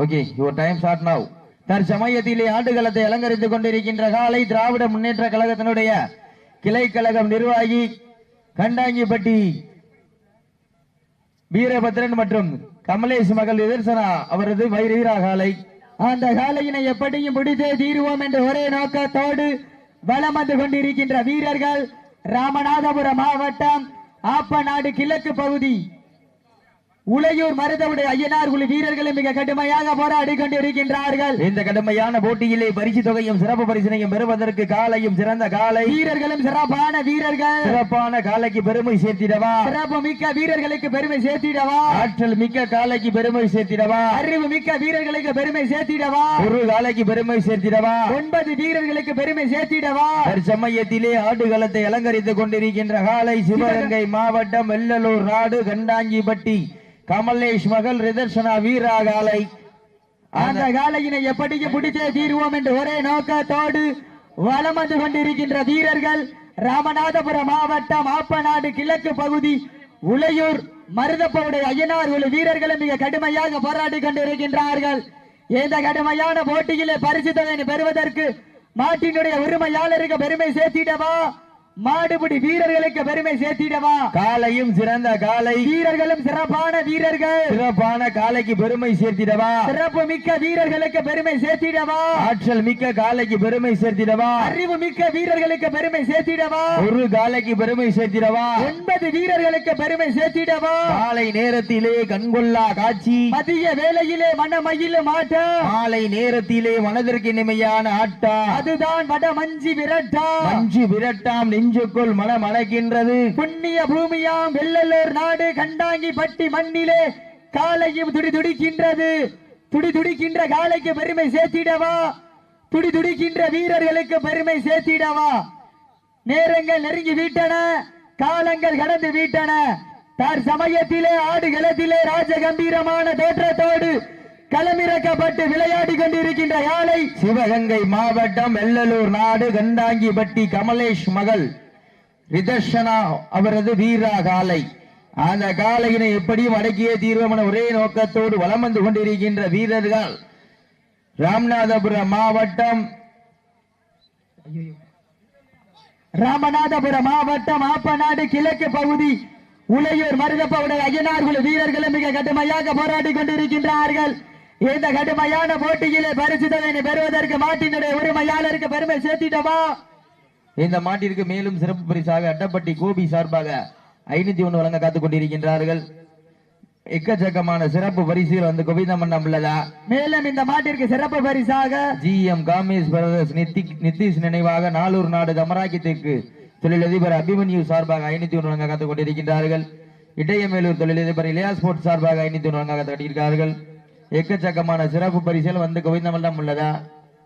Okay your time start now தற்சமயத்திலே ஆண்டுகளத்தை அலங்கரித்துக் கொண்டிருக்கின்ற காலை திராவிட முன்னேற்ற கழகத்தினுடைய கிளை கழகம் நிர்வாகி கண்டாங்கிப்பட்டி வீரபத்ரன் மற்றும் கமலேஷ் மகள் எதிர்சனா அவரது வைரீரா காலை. அந்த காலையினை எப்படியும் பிடித்தே தீருவோம் என்ற ஒரே நோக்கத்தோடு வலம் வந்து கொண்டிருக்கின்ற வீரர்கள் ராமநாதபுரம் மாவட்டம் ஆப்பநாடு கிழக்கு பகுதி உளையூர் மருதவுடைய ஐயனார் குழு வீரர்களும் மிக கடுமையாக போராடி கொண்டிருக்கின்றார்கள். இந்த கடுமையான போட்டியிலே பரிசு தொகையும் சிறப்பு பரிசினையும் பெறுவதற்கு காலையும் சிறந்த காலை. வீரர்களும் சிறப்பான வீரர்கள். சிறப்பான காலைக்கு பெருமை சேர்த்திடவா? சிறப்பு மிக்க வீரர்களுக்கு பெருமை சேர்த்திடவா? ஆற்றல் மிக்க காலைக்கு பெருமை சேர்த்திடவா? அறிவு மிக்க வீரர்களுக்கு பெருமை சேர்த்திடவா? ஒரு காலைக்கு பெருமை சேர்த்திடவா? ஒன்பது வீரர்களுக்கு பெருமை சேர்த்திடவா? தற்சமயத்திலே ஆடுகளத்தை அலங்கரித்துக் கொண்டிருக்கின்ற காலை சிவகங்கை மாவட்டம் வெள்ளலூர் நாடு கண்டாங்கிப்பட்டி கமலேஷ் மகள் ரிதர்ஷனா வீரா காலை அந்த காலையினை எப்படியும் பிடிச்சே தீருவோம் என்று ஒரே நோக்கத்தோடு வலம் வந்து கொண்டிருக்கின்ற வீரர்கள் ராமநாதபுரம் மாவட்டம் ஆப்பநாடு கிழக்கு பகுதி உளையூர் மருதப்பவுடைய ஐயனார் உள்ள வீரர்களும் மிக கடுமையாக போராடி கொண்டிருக்கின்றார்கள். இந்த கடுமையான போட்டியிலே பரிசு தொகையை பெறுவதற்கு மாட்டினுடைய உரிமையாளருக்கு பெருமை சேர்த்திடவா? மாடுபிடி வீரர்களுக்கு பெருமை சேர்த்திடவா? காலையும் சிறந்த காலை வீரர்களும் சிறப்பான வீரர்கள். சிறப்பான காலைக்கு பெருமை சேர்த்திடவா? சிறப்பு மிக்க வீரர்களுக்கு பெருமை சேர்த்திடவா? ஆற்றல் மிக்க காலைக்கு பெருமை சேர்த்திடவா? அறிவு மிக்க வீரர்களுக்கு பெருமை சேர்த்திடவா? ஒரு காலைக்கு பெருமை சேர்த்திடவா? ஒன்பது வீரர்களுக்கு பெருமை சேர்த்திடவா? காலை நேரத்திலே கண்கொள்ளா காட்சி. மதிய வேளையிலே மனமயிலும் ஆட்டம் மாலை நேரத்திலே மனதிற்கு இனிமையான ஆட்டா அதுதான் வட மஞ்சி விரட்டா. மஞ்சு விரட்டாம் நெஞ்சுக்குள் மனம் அணைக்கின்றது புண்ணிய பூமியாம் வெள்ளலூர் நாடு கண்டாங்கி பட்டி மண்ணிலே காலையும் துடி துடிக்கின்றது துடி துடிக்கின்ற காலைக்கு பெருமை சேர்த்திடவா? துடி துடிக்கின்ற வீரர்களுக்கு பெருமை சேர்த்திடவா? நேரங்கள் நெருங்கி விட்டன காலங்கள் கடந்து விட்டன. தார் சமயத்திலே ஆடுகளத்திலே ராஜகம்பீரமான தோற்றத்தோடு களமிறக்கப்பட்டு விளையாடி கொண்டிருக்கின்ற யாழை சிவகங்கை மாவட்டம் வெள்ளலூர் நாடு கண்டாங்கிப்பட்டி கமலேஷ் மகள். ரிதர்ஷனா அவரது வீரா காலை அந்த காலையினை எப்படியும் அடக்கியே தீர்வமன ஒரே நோக்கத்தோடு வலம் வந்து கொண்டிருக்கின்ற வீரர்கள். ராமநாதபுரம் மாவட்டம் ராமநாதபுரம் மாவட்டம் ஆப்பநாடு கிழக்கு பகுதி. உலையூர் மருதப்பவுடைய ஐயனார் வீரர்களும் மிக கடுமையாக போராடி கொண்டிருக்கின்றார்கள். இந்த கடுமையான போட்டியிலே பரிசுதலை பெறுவதற்கு மாட்டினுடைய உரிமையாளருக்கு பெருமை சேர்த்திட்டவா இந்த மாட்டிற்கு மேலும் சிறப்பு பரிசாக அட்டப்பட்டி கோபி சார்பாக ஐநூத்தி ஒண்ணு வழங்க காத்துக் கொண்டிருக்கின்றார்கள். எக்கச்சக்கமான சிறப்பு பரிசுகள் வந்து குவிதமன்னம் உள்ளதா? மேலும் இந்த மாட்டிற்கு சிறப்பு பரிசாக G M Kamesh brothers Nitish நினைவாக நாளூர் நாடு தமராக்கியத்திற்கு தொழிலதிபர் அபிமன்யு சார்பாக ஐநூத்தி ஒன்று வழங்க காத்துக் கொண்டிருக்கின்றார்கள். இடையமேலூர் தொழிலதிபர் இளையா ஸ்போர்ட்ஸ் சார்பாக ஐநூத்தி ஒன்று வழங்க காத்துக் கொண்டிருக்கிறார்கள். எக்கச்சக்கமான சிறப்பு பரிசுகள் வந்து குவிந்தமல்லம் உள்ளதா?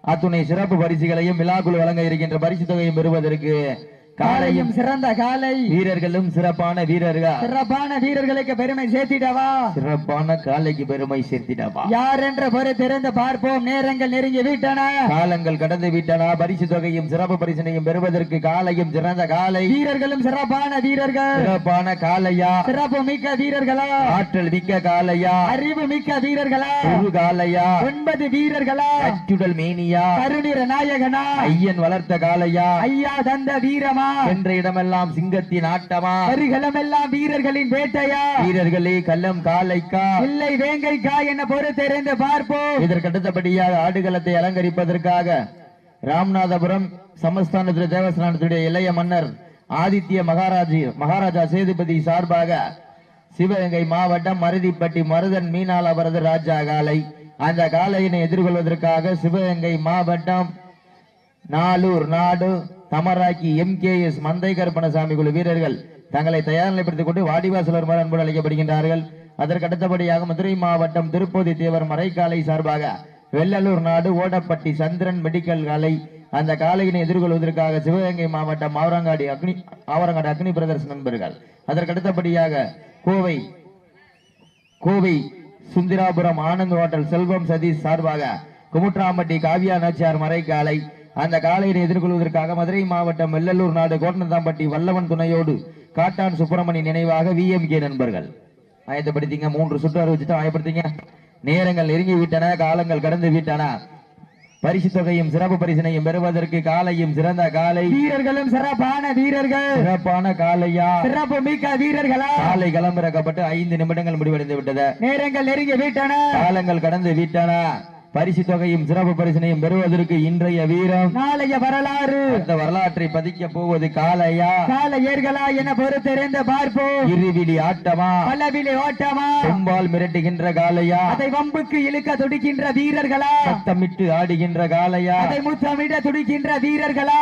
அத்துணை சிறப்பு பரிசுகளையும் விழாக்குழு வழங்க இருக்கின்ற பரிசு தொகையும் பெறுவதற்கு காலையும் சிறந்த காலை. வீரர்களும் சிறப்பான வீரர்கள். சிறப்பான வீரர்களுக்கு பெருமை சேர்த்திடவா? சிறப்பான காலைக்கு பெருமை சேர்த்திடவா? யார் என்ற பொறுத்திருந்து பார்ப்போம். நேரங்கள் நெருங்கி விட்டன. காலங்கள் கடந்து விட்டன. பரிசு தொகையும் சிறப்பு பரிசினையும் பெறுவதற்கு காலையும் சிறந்த காலை. வீரர்களும் சிறப்பான வீரர்கள். சிறப்பான காலையா? சிறப்பு மிக்க வீரர்களா? ஆற்றல் மிக்க காலையா? அறிவு மிக்க வீரர்களா? ஒரு காலையா? ஒன்பது வீரர்களா? அச்சுடல் மேனியா? கருணிர நாயகனா? ஐயன் வளர்த்த காலையா? ஐயா தந்த வீரமா? சென்ற இடமெல்லாம் சிங்கத்தின் ஆட்டமா? கருகளமெல்லாம் வீரர்களின் வேட்டையா? வீரர்களே கல்லம் காலைக்கா இல்லை வேங்கைக்கா என பொறுத்திருந்து பார்ப்போம். இதற்கு அடுத்தபடியாக ஆடுகளத்தை அலங்கரிப்பதற்காக ராமநாதபுரம் சமஸ்தானத்திலே தேவஸ்தானத்துடைய இளைய மன்னர் ஆதித்ய மகாராஜி மகாராஜா சேதுபதி சார்பாக சிவகங்கை மாவட்டம் மருதிப்பட்டி மருதன் மீனால் அவரது ராஜா காலை அந்த காலையினை எதிர்கொள்வதற்காக சிவகங்கை மாவட்டம் நாளூர் நாடு தமராக்கி எம் கே எஸ் மந்தை கருப்பணசாமி குழு வீரர்கள் தங்களை தயார் நிலைப்படுத்திக் கொண்டு வாடிவாசல் வருமாறு அன்போடு அழைக்கப்படுகின்றார்கள். அதற்கு அடுத்தபடியாக மதுரை மாவட்டம் திருப்பதி தேவர் மறைக்காலை சார்பாக வெள்ளலூர் நாடு ஓடப்பட்டி சந்திரன் மெடிக்கல் காலை அந்த காலையினை எதிர்கொள்வதற்காக சிவகங்கை மாவட்டம் ஆவரங்காடி அக்னி ஆவரங்காடு அக்னி பிரதர்ஸ் நண்பர்கள். அதற்கு அடுத்தபடியாக கோவை கோவை சுந்திராபுரம் ஆனந்த் ஹோட்டல் செல்வம் சதீஷ் சார்பாக குமுட்ராம்பட்டி காவியா நாச்சியார் மறைக்காலை அந்த காலையினை எதிர்கொள்வதற்காக மதுரை மாவட்டம் வெள்ளலூர் நாடு கோட்டனந்தாம்பட்டி வல்லவன் துணையோடு காட்டான் சுப்பிரமணி நினைவாக விஎம்கே நண்பர்கள். ஆயத்தப்படுத்திங்க மூன்று சுற்று அறிவிச்சுட்டு ஆயப்படுத்திங்க. நேரங்கள் நெருங்கி விட்டன காலங்கள் கடந்து விட்டன. பரிசு தொகையும் சிறப்பு பரிசினையும் பெறுவதற்கு காலையும் சிறந்த காலை வீரர்களும் சிறப்பான வீரர்கள். சிறப்பான காலையா சிறப்பு மிக்க வீரர்களா? காலை களமிறக்கப்பட்டு ஐந்து நிமிடங்கள் முடிவடைந்து விட்டது. நேரங்கள் நெருங்கி விட்டன காலங்கள் கடந்து விட்டன. பரிசு தொகையும் சிறப்பு பரிசினையும் பெறுவதற்கு இன்றைய வீரம் நாளைய வரலாறு. அந்த வரலாற்றை பதிக்க போவது காலையா கால ஏர்களா என பொறுத்திருந்து பார்ப்போம். இருவிழி ஆட்டமா? பல்லவிலே ஓட்டமா? கொம்பால் மிரட்டுகின்ற காலையா அதை வம்புக்கு இழுக்க துடிக்கின்ற வீரர்களா? சத்தமிட்டு ஆடுகின்ற காலையா அதை முத்தமிட துடிக்கின்ற வீரர்களா?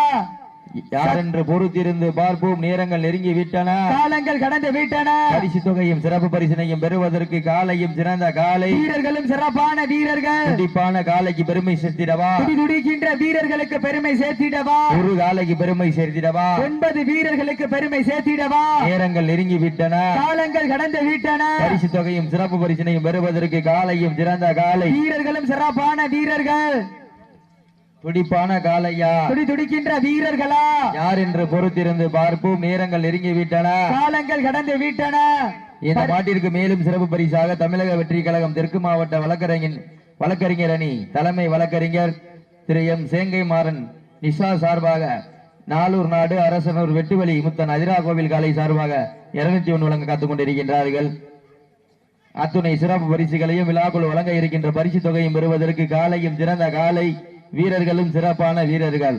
யார் என்று பொறுத்திருந்து பார்ப்போம். நேரங்கள் நெருங்கி விட்டன காலங்கள் கடந்து விட்டன. பரிசு தொகையும் சிறப்பு பரிசினையும் பெறுவதற்கு காலையும் சிறந்த காலை. வீரர்களும் சிறப்பான வீரர்கள். துடிப்பான காலைக்கு பெருமை சேர்த்திடவா? துடி துடிக்கின்ற வீரர்களுக்கு பெருமை சேர்த்திடவா? ஒரு காலைக்கு பெருமை சேர்த்திடவா? ஒன்பது வீரர்களுக்கு பெருமை சேர்த்திடவா? நேரங்கள் நெருங்கி விட்டன காலங்கள் கடந்து விட்டன. பரிசு தொகையும் சிறப்பு பரிசினையும் பெறுவதற்கு காலையும் சிறந்த காலை. வீரர்களும் சிறப்பான வீரர்கள். துடிப்பான காலையா துடி துடிக்கின்ற வீரர்களா? யார் என்று பொறுத்திருந்து பார்ப்போம். நேரங்கள் நெருங்கி விட்டன காலங்கள் கடந்து விட்டன. இந்த மாட்டிற்கு மேலும் சிறப்பு பரிசாக தமிழக வெற்றி கழகம் தெற்கு மாவட்ட வழக்கறிஞர் வழக்கறிஞர் அணி தலைமை வழக்கறிஞர் திரு எம். சேங்கை மாறன் நிஷா சார்பாக நாளூர் நாடு அரசனூர் வெட்டுவழி முத்தன் அதிரா கோவில் காலை சார்பாக இருநூத்தி ஒன்று வழங்க காத்துக் கொண்டிருக்கின்றார்கள். அத்துணை சிறப்பு பரிசுகளையும் விழாக்குள் வழங்க இருக்கின்ற பரிசு தொகையும் பெறுவதற்கு காலையும் சிறந்த காலை வீரர்களும் சிறப்பான வீரர்கள்.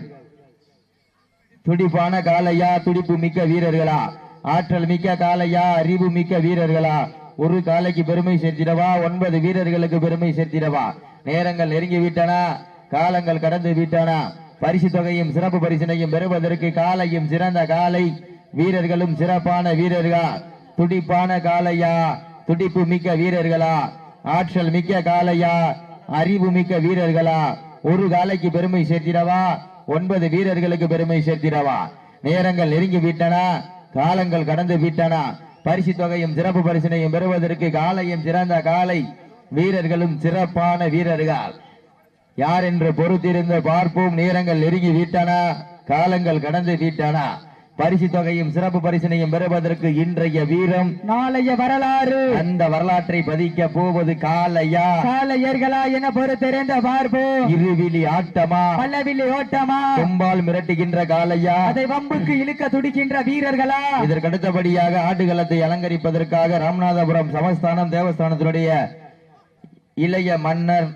துடிப்பான காலையா துடிப்பு மிக்க வீரர்களா? ஆற்றல் மிக்க காளையா அறிவு மிக்க வீரர்களா? ஒரு காலைக்கு பெருமை சேர்த்திடவா? ஒன்பது வீரர்களுக்கு பெருமை சேர்த்திடவா? நேரங்கள் நெருங்கி விட்டன காலங்கள் கடந்து விட்டன. பரிசு தொகையும் சிறப்பு பரிசினையும் பெறுவதற்கு காலையும் சிறந்த காலை வீரர்களும் சிறப்பான வீரர்கள்? துடிப்பான காலையா துடிப்பு மிக்க வீரர்களா? ஆற்றல் மிக்க காளையா அறிவு மிக்க வீரர்களா? ஒரு காலைக்கு பெருமை சேர்த்திடவா? ஒன்பது வீரர்களுக்கு பெருமை சேர்த்திடவா? நேரங்கள் நெருங்கி விட்டன காலங்கள் கடந்து விட்டன. பரிசு தொகையும் சிறப்பு பரிசினையும் பெறுவதற்கு காலையும் சிறந்த காலை. வீரர்களும் சிறப்பான வீரர்கள். யார் என்று பொறுத்திருந்து பார்ப்போம். நேரங்கள் நெருங்கி விட்டன காலங்கள் கடந்து விட்டன. பரிசு தொகையும் சிறப்பு பரிசினையும் பெறுவதற்கு இன்றைய வீரம் நாளைய வரலாறு. அந்த வரலாற்றை பதிக்க போவது காலையா கால ஏர்களா என பொறுத்திருந்து பார்ப்போம் இருவிழி ஆட்டமா? பல்லவிலே ஓட்டமா? கொம்பால் மிரட்டுகின்ற காலையா அதை வம்புக்கு இழுக்க துடிக்கின்ற வீரர்களா? இதற்கு அடுத்தபடியாக ஆடுகளத்தை அலங்கரிப்பதற்காக ராமநாதபுரம் சமஸ்தானம் தேவஸ்தானத்தினுடைய இளைய மன்னர்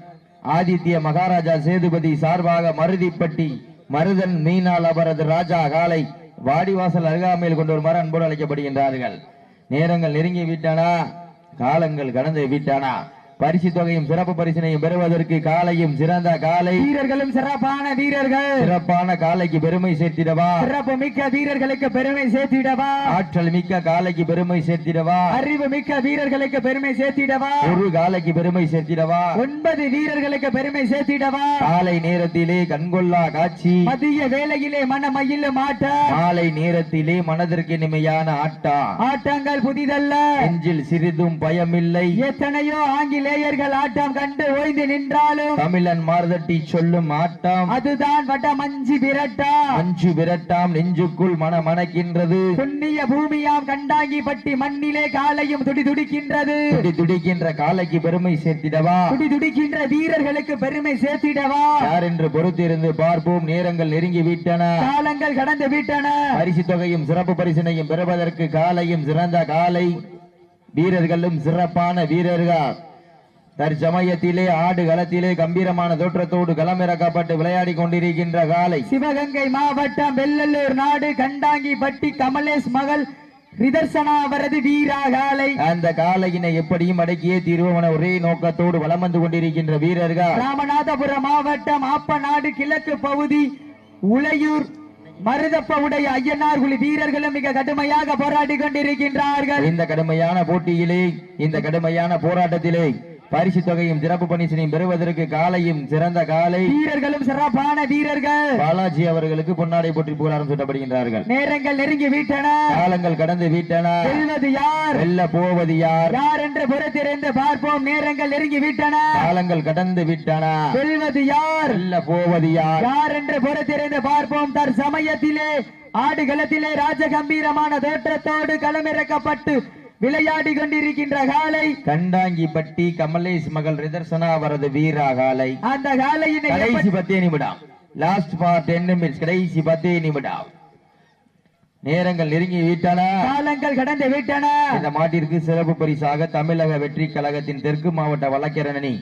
ஆதித்ய மகாராஜா சேதுபதி சார்பாக மருதிப்பட்டி மருதன் மீனால் அவரது ராஜா காலை வாடிவாசல் அருகாமையில் கொண்டு வருமாறு அன்போடு அழைக்கப்படுகின்றார்கள். நேரங்கள் நெருங்கி விட்டன காலங்கள் கடந்து விட்டன. பரிசு தொகையும் சிறப்பு பரிசினையும் பெறுவதற்கு காலையும் சிறந்த காலை. வீரர்களும் சிறப்பான வீரர்கள். சிறப்பான காலைக்கு பெருமை சேர்த்திடவா. சிறப்பு மிக்க வீரர்களுக்கு பெருமை சேர்த்திடவா. ஆற்றல் மிக்க காலைக்கு பெருமை சேர்த்திடவா. அறிவு மிக்க வீரர்களுக்கு பெருமை சேர்த்திடவா. ஒரு காலைக்கு பெருமை சேர்த்திடவா. ஒன்பது வீரர்களுக்கு பெருமை சேர்த்திடவா. காலை நேரத்திலே கண்கொள்ளா காட்சி. மதிய வேளையிலே மனமயிலும் ஆட்டம் மாலை நேரத்திலே மனதிற்கு இனிமையான ஆட்டா. ஆட்டங்கள் புதிதல்ல. நெஞ்சில் சிறிதும் பயமில்லை. எத்தனையோ ஆங்கிலேயர்கள் ஆட்டம் கண்டு ஓய்ந்து நின்றாலும் தமிழன் மார்தட்டி சொல்லும் ஆட்டம். அதுதான் வட மஞ்சி விரட்டா அஞ்சு விரட்டாம் நெஞ்சுக்குள் மன மணக்கின்றது புண்ணிய பூமியாம் கண்டாங்கி பட்டி மண்ணிலே காலையும் துடி துடிக்கின்றது. துடி துடிக்கின்ற காலைக்கு பெருமை சேர்த்திடவா? துடி துடிக்கின்ற வீரர்களுக்கு பெருமை சேர்த்திடவா? யார் என்று பொறுத்திருந்து பார்ப்போம். நேரங்கள் நெருங்கி விட்டன. காலங்கள் கடந்து விட்டன. பரிசு தொகையும் சிறப்பு பரிசினையும் பெறுவதற்கு காலையும் சிறந்த காலை. வீரர்களும் சிறப்பான வீரர்கள். தற்சமயத்திலே ஆடு களத்திலே கம்பீரமான தோற்றத்தோடு களமிறக்கப்பட்டு விளையாடி கொண்டிருக்கின்ற காலை. சிவகங்கை மாவட்டம் வெள்ளலூர் நாடு கண்டாங்கி பட்டி கமலேஷ் மகள் ரிதர்சனா அவரது வீராகாலை அந்த காலையினை எப்படியும் அடக்கியே தீர்வோம் என ஒரே நோக்கத்தோடு வலம் வந்து கொண்டிருக்கின்ற வீரர்கள். ராமநாதபுரம் மாவட்டம் ஆப்பநாடு கிழக்கு பகுதி உளையூர் மருதப்பவுடைய ஐயனார் குழி வீரர்களும் மிக கடுமையாக போராடி கொண்டிருக்கின்றார்கள். இந்த கடுமையான போட்டியிலே இந்த கடுமையான போராட்டத்திலே பரிசு தொகையும் சிறப்பு பரிசினையும் பெறுவதற்கு காலையும் சிறந்த காலை வீரர்களும் சிறப்பான வீரர்கள். பாலாஜி அவர்களுக்கு பொன்னாடை போற்றி புகழாரம் சூட்டப்படுகின்றார்கள். நேரங்கள் நெருங்கி விட்டன. காலங்கள் கடந்து விட்டன. யார்? வெல்ல போவது யார்? யார் என்று பொறுத்திருந்து பார்ப்போம். நேரங்கள் நெருங்கி விட்டன. காலங்கள் கடந்து விட்டன. வெல்வது யார்? வெல்ல போவது யார்? யார் என்று பொறுத்திருந்து பார்ப்போம். தற்சமயத்திலே ஆடுகளத்திலே ராஜகம்பீரமான தோற்றத்தோடு களமிறக்கப்பட்டு விளையாடி கொண்டிருக்கின்ற காலை. கண்டாங்கிப்பட்டி கமலேஷ் மகள் ரிதர்சனா அவரது வீரா காலை. அந்த காலையினை கடைசி பத்தே நிமிடம். லாஸ்ட் ஃபார் டென் நிமிட்ஸ் கடைசி பத்தே நிமிடம். நேரங்கள் நெருங்கி விட்டன. காலங்கள் கடந்து விட்டன. இந்த மாட்டிற்கு சிறப்பு பரிசாக தமிழக வெற்றி கழகத்தின் தெற்கு மாவட்ட வழக்கறிஞரணி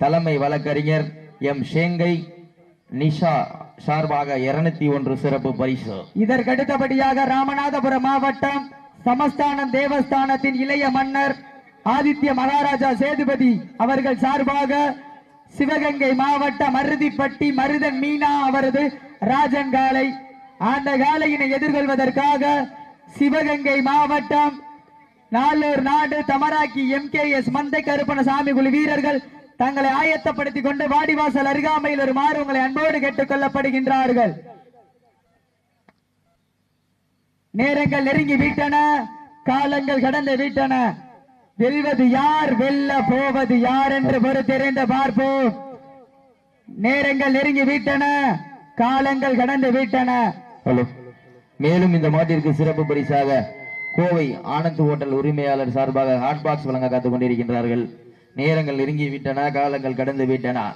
தலைமை வழக்கறிஞர் எம் ஷேங்கை நிஷா சார்பாக இருநூத்தி ஒன்று சிறப்பு பரிசு. இதற்கடுத்தபடியாக ராமநாதபுரம் மாவட்டம் சமஸ்தானம் தேவஸ்தானத்தின் இளைய மன்னர் ஆதித்ய மகாராஜா சேதுபதி அவர்கள் சார்பாக சிவகங்கை மாவட்ட மருதிப்பட்டி மருதன் மீனா அவரது ராஜன் காலை அந்த காலையினை எதிர்கொள்வதற்காக சிவகங்கை மாவட்டம் நாலூர் நாடு தமராக்கி எம் கே எஸ் மந்தை கருப்பணசாமி குழு வீரர்கள் தங்களை ஆயத்தப்படுத்திக் கொண்டு வாடிவாசல் அருகாமையில் வருமாறு உங்களை அன்போடு கேட்டுக் கொள்ளப்படுகின்றார்கள். நேரங்கள் நெருங்கி விட்டன காலங்கள் கடந்து விட்டன. வெல்வது யார் வெல்ல போவது யார் என்று பொறுத்திருந்த பார்ப்போம். நேரங்கள் நெருங்கி விட்டன காலங்கள் கடந்து விட்டன. மேலும் இந்த மாட்டிற்கு சிறப்பு பரிசாக கோவை ஆனந்த் ஹோட்டல் உரிமையாளர் சார்பாக ஹாட் பாக்ஸ் வழங்க காத்துக் கொண்டிருக்கின்றார்கள். நேரங்கள் நெருங்கி விட்டன காலங்கள் கடந்து விட்டன.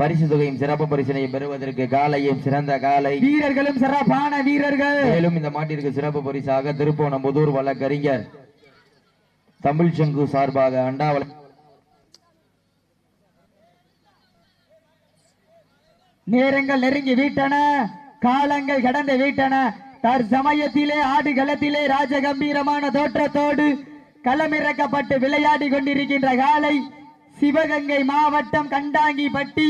பரிசு தொகையும் சிறப்பு பரிசினையும் பெறுவதற்கு காலையும் சிறந்த காலை. வீரர்களும் சிறப்பான வீரர்கள். மேலும் இந்த மாட்டிற்கு சிறப்பு பரிசாக திருப்போணம் புதூர் வழக்கறிஞர் தமிழ் சங்கு சார்பாக அண்டாவள நேரங்கள் நெருங்கி விட்டன காலங்கள் கடந்து விட்டன. தற்சமயத்திலே ஆடு களத்திலே ராஜகம்பீரமான தோற்றத்தோடு களமிறக்கப்பட்டு விளையாடி கொண்டிருக்கின்ற காலை சிவகங்கை மாவட்டம் கண்டாங்கிப்பட்டி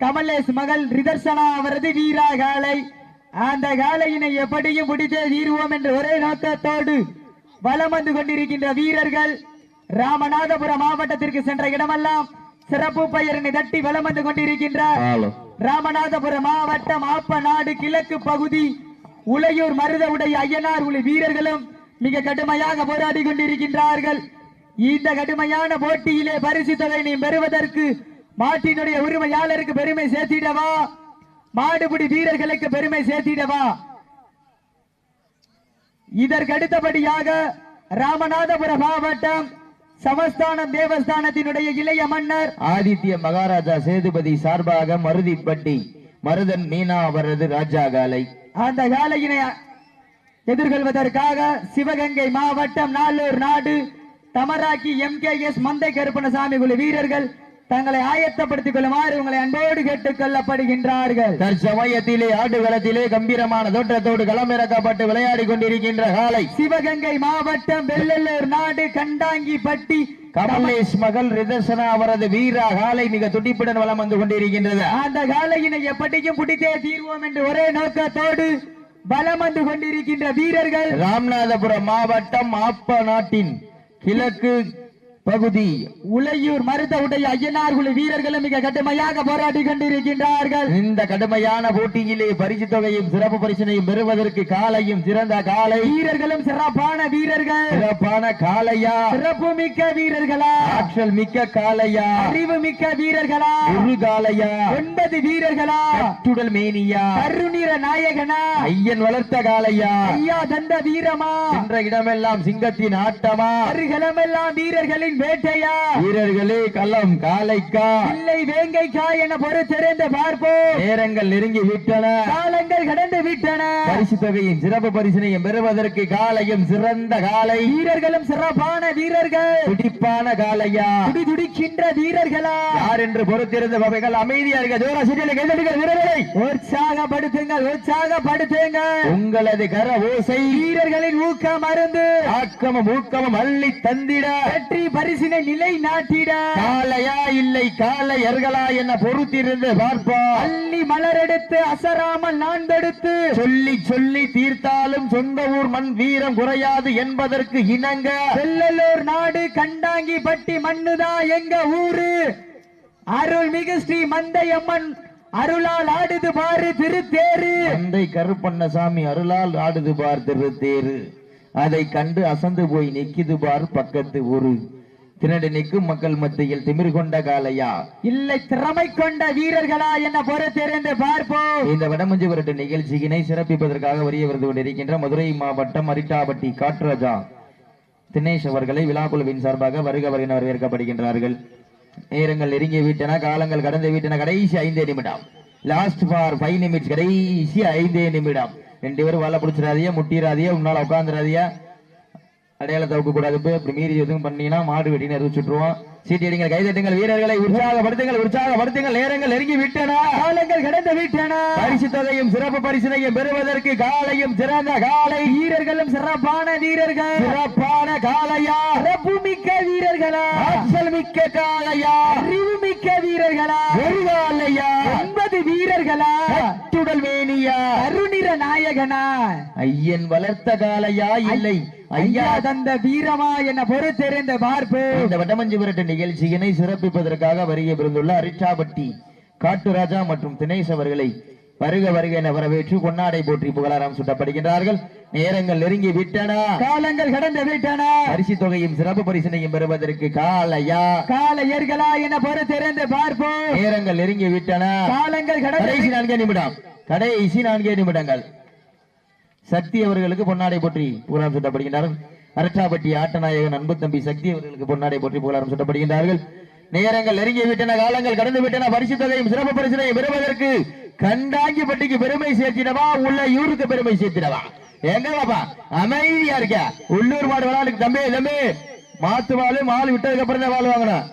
கமலேஷ் மகள் ரிதர்சனா அவரது வீரா காலை. அந்த காலையினை எப்படியும் பிடித்தே தீர்வோம் என்ற ஒரே நோக்கத்தோடு வலம் வந்து கொண்டிருக்கின்ற வீரர்கள் ராமநாதபுரம் மாவட்டத்திற்கு சென்ற இடமெல்லாம் சிறப்பு பெயரினை தட்டி வலம் வந்து கொண்டிருக்கின்ற ஹலோ ராமநாதபுரம் மாவட்டம் ஆப்பநாடு கிழக்கு பகுதி உளையூர் மருதவுடைய ஐயனார் உள்ள வீரர்களும் மிக கடுமையாக போராடி கொண்டிருக்கின்றார்கள். இந்த கடுமையான போட்டியிலே பரிசு தொகையினை பெறுவதற்கு மாட்டினுடைய உரிமையாளருக்கு பெருமை சேர்த்திடவா? மாடுபிடி வீரர்களுக்கு பெருமை சேர்த்திடவா? இதற்கு அடுத்தபடியாக ராமநாதபுரம் மாவட்டம் சமஸ்தானம் தேவஸ்தானத்தினுடைய இளைய மன்னர் ஆதித்ய மகாராஜா சேதுபதி சார்பாக மருதிப்பட்டி மருதன் மீனா அவரது ராஜா காலை அந்த காலையினை எதிர்கொள்வதற்காக சிவகங்கை மாவட்டம் நாளூர் நாடு தமராக்கி எம் கே எஸ் மந்தை கருப்பணசாமி குழு வீரர்கள் தங்களை ஆயத்தப்படுத்திக் கொள்ளுமாறு உங்களை அன்போடு கேட்டுக் கொள்ளப்படுகின்றார்கள். தற்சமயத்திலே ஆடுகளத்திலே கம்பீரமான தோற்றத்தோடு களமிறக்கப்பட்டு விளையாடி கொண்டிருக்கின்ற காலை. சிவகங்கை மாவட்டம் வெள்ளலூர் நாடு கண்டாங்கிப்பட்டி. கமலேஷ் மகள் ரிதர்சனா அவரது வீரா காலை மிக துடிப்புடன் வலம் வந்து கொண்டிருக்கின்றது. அந்த காலையினை எப்படியும் பிடித்தே தீர்வோம் என்று ஒரே நோக்கத்தோடு பலம் வந்து கொண்டிருக்கின்ற வீரர்கள். ராமநாதபுரம் மாவட்டம் ஆப்ப நாட்டின் கிழக்கு பகுதி. உளையூர் மருதவுடைய ஐயனார் குழு வீரர்களும் மிக கடுமையாக போராடி கொண்டிருக்கின்றார்கள். இந்த கடுமையான போட்டியிலே பரிசு தொகையும் சிறப்பு பரிசனையும் பெறுவதற்கு காலையும் சிறந்த காலை. வீரர்களும் சிறப்பான வீரர்கள். சிறப்பான காளையா சிறப்பு மிக்க வீரர்களா? ஆற்றல் மிக்க காளையா அறிவு மிக்க வீரர்களா? ஒரு காளையா ஒன்பது வீரர்களா? கட்டுடல் மேனியா? கருநிற நாயகனா? ஐயன் வளர்த்த காளையா ஐயா தந்த வீரமா? சென்ற இடமெல்லாம் சிங்கத்தின் ஆட்டமா? அருகலமெல்லாம் வீரர்களின் வேட்டையா? வீரர்களே களம் காளைக்கா இல்லை வேங்கைக்கா என பொறுத்திருந்து பார்ப்போம். நேரங்கள் நெருங்கி விட்டன. காலங்கள் கடந்து விட்டன. பரிசு தொகையும் சிறப்பு பரிசினையும் பெறுவதற்கு காலையும் சிறந்த காலை. வீரர்களும் சிறப்பான வீரர்கள். துடிப்பான காளையா துடி துடிக்கின்ற வீரர்களா? யார் என்று பொறுத்திருந்த வகைகள் அமைதியா இருக்க ஜோரா சிட்டியில் கைதடிகள் வீரர்களை. உற்சாகப்படுத்துங்கள் உற்சாகப்படுத்துங்கள். உங்களது கர ஓசை. வீரர்களின் ஊக்கம் அருந்து ஆக்கமும் ஊக்கமும் அள்ளி தந்திட. வெற்றி பரிசினை நிலை நாட்டிட. காளையா இல்லை காளையர்களா என பொறுத்திருந்து பார்ப்போம் அள்ளி மலரெடுத்து அசராமல் நான் தடுத்து சொல்லி சொல்லி தீர்த்தாலும் சொந்த ஊர் மண் வீரம் குறையாது என்பதற்கு இணங்க. வெள்ளலூர் நாடு கண்டாங்கி பட்டி மண்ணுதா எங்க ஊரு? அருள்மிகு ஸ்ரீ மந்தையம்மன் அருளால் ஆடுது பாரு திருத்தேரு. தந்தை கருப்பண்ணசாமி அருளால் ஆடுது பார் திருத்தேரு. அதை கண்டு அசந்து போய் நிக்கிது பார் பக்கத்து ஊரு. திரண்டு நிற்கும் மக்கள் மத்தியில் திமிர் கொண்ட காளையா? இல்லை திறமை கொண்ட வீரர்களா என்ன பொறுத்திருந்து பார்ப்போம். இந்த வடமஞ்சு விரட்டு நிகழ்ச்சியினை சிறப்பிப்பதற்காக வரிய விருது கொண்டிருக்கின்ற மதுரை மாவட்டம் அரிட்டாபட்டி காட்ராஜா தினேஷ் அவர்களை விழாக்குழுவின் சார்பாக வருக வருகின வரவேற்கப்படுகின்றார்கள். நேரங்கள் நெருங்கி விட்டன காலங்கள் கடந்து விட்டன. கடைசி ஐந்தே நிமிடம். லாஸ்ட் ஃபார் ஃபைவ் நிமிட்ஸ் கடைசி ஐந்தே நிமிடம். ரெண்டு பேரும் வாழ பிடிச்சிடாதீங்க முட்டிடாதீங்க உன்னால உட்காந்துடாதீங்க. அடையாளத்தை வைக்க கூடாது இப்ப இப்படி மீறி எதுவும் பண்ணீங்கன்னா மாடு வெட்டின்னு அறிவிச்சுட்டுருவோம் சீட்டி அடிங்கள் கைதட்டுங்கள் வீரர்களை உற்சாகப்படுத்துங்கள் உற்சாகப்படுத்துங்கள் நேரங்கள் நெருங்கி விட்டன. காலங்கள் கடந்து விட்டன. பரிசு தொகையும் சிறப்பு பரிசினையும் பெறுவதற்கு காலையும் சிறந்த காலை. வீரர்களும் சிறப்பான வீரர்கள். சிறப்பான காலையா? சிறப்பு மிக்க வீரர்களா? ஆற்றல் மிக்க காலையா? அறிவு மிக்க வீரர்களா? ஒரு காலையா? ஒன்பது வீரர்களா? சுடல் மேனியா? நாயகனா ஐயன் வளர்த்த காலையா? இல்லை. ஐயா தந்த வீரமா என பொறுத்திருந்த பார்ப்பு. இந்த வட்டமஞ்சி விரட்டு நிகழ்ச்சியினை சிறப்பிப்பதற்காக வருகை பிறந்துள்ள அரிச்சாபட்டி காட்டுராஜா மற்றும் தினேஷ் அவர்களை வருக வருக என வரவேற்று கொன்னாடை போற்றி புகழாரம் சுட்டப்படுகின்றார்கள். நேரங்கள் நெருங்கி விட்டன. காலங்கள் கடந்து விட்டன. பரிசு தொகையும் சிறப்பு பரிசினையும் பெறுவதற்கு காலையா? காலையர்களா என பொறுத்திருந்து பார்ப்போம். நேரங்கள் நெருங்கி விட்டன. காலங்கள் கடந்து கடைசி நான்கே நிமிடம். கடைசி நான்கே நிமிடங்கள். சக்தி அவர்களுக்கு பொன்னாடை போற்றி புகழாரம் சுட்டப்படுகின்றார்கள். அரட்டாப்பட்டி ஆட்டநாயகன் அன்பு தம்பி சக்தி அவர்களுக்கு பொன்னாடை போற்றி புகழாரம் சுட்டப்படுகின்றார்கள். நேரங்கள் நெருங்கி விட்டன காலங்கள் கடந்து விட்டன பரிசு தொகையும் சிறப்பு பரிசினையும் பெறுவதற்கு கண்டாங்கிப்பட்டிக்கு பெருமை சேர்த்திடவா? உள்ள ஊருக்கு பெருமை சேர்த்திடவா? எங்க பாப்பா? அமைதியா இருக்க. உள்ளூர் மாடு விளாடுக்கு தம்பி தம்பி மாத்து வாழு மால் விட்டதுக்கு அப்புறம் தான் வாழ் வாங்கணும்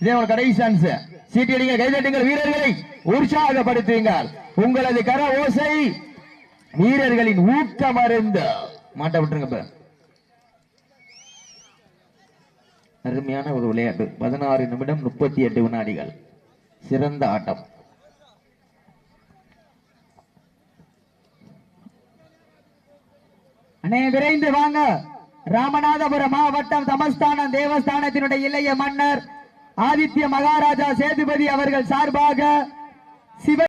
இதே உங்க கடைசி சான்ஸ் சீட்டி அடிங்க கைதட்டுங்கள் வீரர்களை உற்சாகப்படுத்துங்கள். உங்களது கர ஓசை வீரர்களின் ஊக்கம் அருந்து மாட்ட விட்டுருங்க அருமையான ஒரு விளையாட்டு. பதினாறு நிமிடம் முப்பத்தி எட்டு வினாடிகள். சிறந்த ஆட்டம். அண்ணே விரைந்து வாங்க. ராமநாதபுரம் மாவட்டம் சமஸ்தானம் தேவஸ்தானத்தினுடைய இளைய மன்னர் ஆதித்ய மகாராஜா சேதுபதி அவர்கள் சார்பாக சிவ